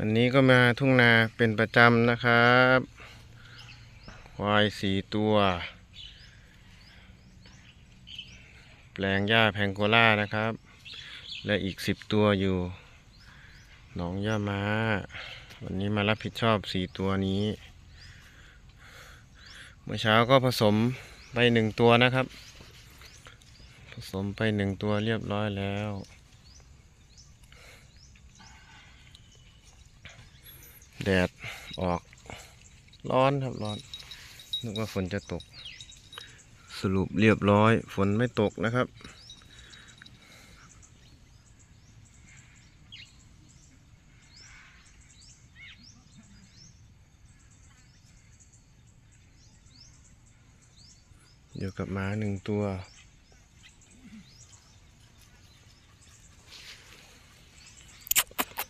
วันนี้ก็มาทุ่งนาเป็นประจำนะครับ ควายสี่ตัว แปลงหญ้าแพงโกล่านะครับ และอีกสิบตัวอยู่หนองย่าม้า วันนี้มารับผิดชอบสี่ตัวนี้ เมื่อเช้าก็ผสมไปหนึ่งตัวนะครับ ผสมไปหนึ่งตัวเรียบร้อยแล้ว แดดออกร้อนครับร้อน นึกว่าฝนจะตก สรุปเรียบร้อย ฝนไม่ตกนะครับอยู่กับหมาหนึ่งตัว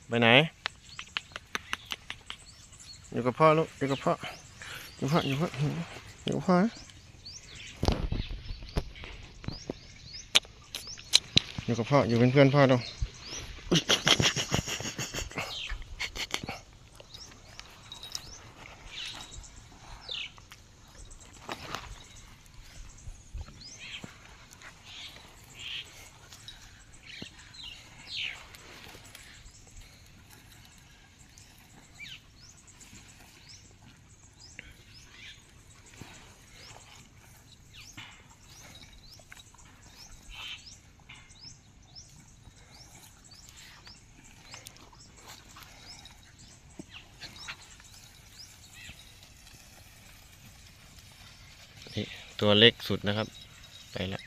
ไปไหน อยู่กับพ่อลูกอยู่กับพ่ออยู่พ่ออยู่พ่ออยู่กับพ่อนะอยู่กับพ่ออยู่เป็นเพื่อนพ่อดูนี่ ตัวเล็กสุดนะครับ ไปแล้ว